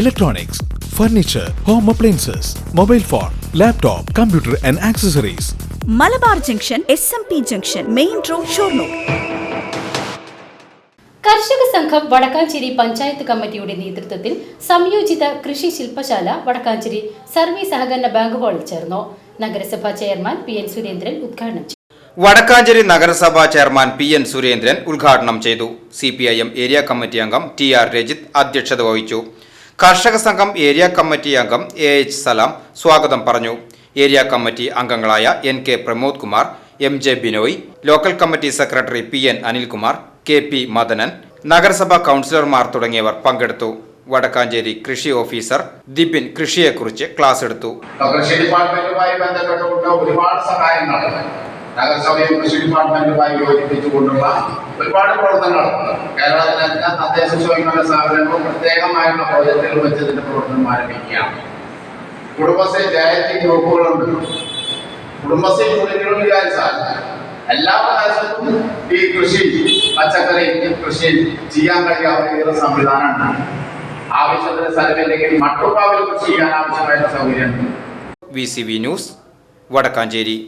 electronics, furniture home appliances mobile phone laptop computer and accessories Malabar junction S M P junction main road Shoranur. കർഷക സംഘം വടക്കാഞ്ചേരി പഞ്ചായത്ത് കമ്മിറ്റിയുടെ നേതൃത്വത്തിൽ സംയോജിത കൃഷി ശില്പശാല വടക്കാഞ്ചേരി സർവീസ് സഹകരണ ബാങ്ക് ഹാളിൽ ചേർന്നു. നഗരസഭാ ചെയർമാൻ പി എൻ സുരേന്ദ്രൻ ഉദ്ഘാടനം ചെയ്തു. വടക്കാഞ്ചേരി നഗരസഭാ ചെയർമാൻ പി എൻ സുരേന്ദ്രൻ ഉദ്ഘാടനം ചെയ്തു. C P I M area committee അംഗം ടി ആർ രജിത് അധ്യക്ഷത വഹിച്ചു. കർഷക സംഘം ഏരിയ കമ്മിറ്റി അംഗം എ എച്ച് സലാം സ്വാഗതം പറഞ്ഞു. ഏരിയ കമ്മിറ്റി അംഗങ്ങളായ N K Pramod Kumar M J Binoy local committee secretary P N Anilkumar K P Madanan നഗരസഭാ കൗൺസിലർമാർ തുടങ്ങിയവർ പങ്കെടുത്തു. വടക്കാഞ്ചേരി കൃഷി ഓഫീസർ ദിബിൻ കൃഷിയെക്കുറിച്ച് ക്ലാസ് എടുത്തു. കൃഷി ഡിപ്പാർട്ട്മെന്റുമായി ബന്ധപ്പെട്ടുകൊണ്ട് ഒരുപാട് സഹായങ്ങൾ നഗരസഭയും കൃഷി ഡിപ്പാർട്ട്മെന്റുമായി യോജിപ്പിച്ചുകൊണ്ടുള്ള ഒരുപാട് പ്രവർത്തനങ്ങൾ. കേരളത്തിലെല്ലാം തദ്ദേശ സ്വയംഭരണ സ്ഥാപനങ്ങളും പ്രത്യേകമായുള്ള പ്രോജക്റ്റുകൾ വെച്ച് ഇതിന്റെ പ്രവർത്തനം ആരംഭിക്കുകയാണ്. കുടുംബശ്രീ ജയത്തി ഗ്രൂപ്പുകളുണ്ട്. കുടുംബശ്രീ യൂണിറ്റുകൾ വിചാരിച്ചാൽ എല്ലാ പ്രദേശത്തും ഈ കൃഷി പച്ചക്കറി കൃഷി ചെയ്യാൻ കഴിയാവുന്ന സംവിധാനമാണ് ആവശ്യത്തിന് സ്ഥലമില്ലെങ്കിൽ മട്ടുപ്പാവിൽ കൃഷി ചെയ്യാൻ ആവശ്യമായിട്ടുള്ള സൗകര്യമുണ്ട്. V C V news Vadakkanchery.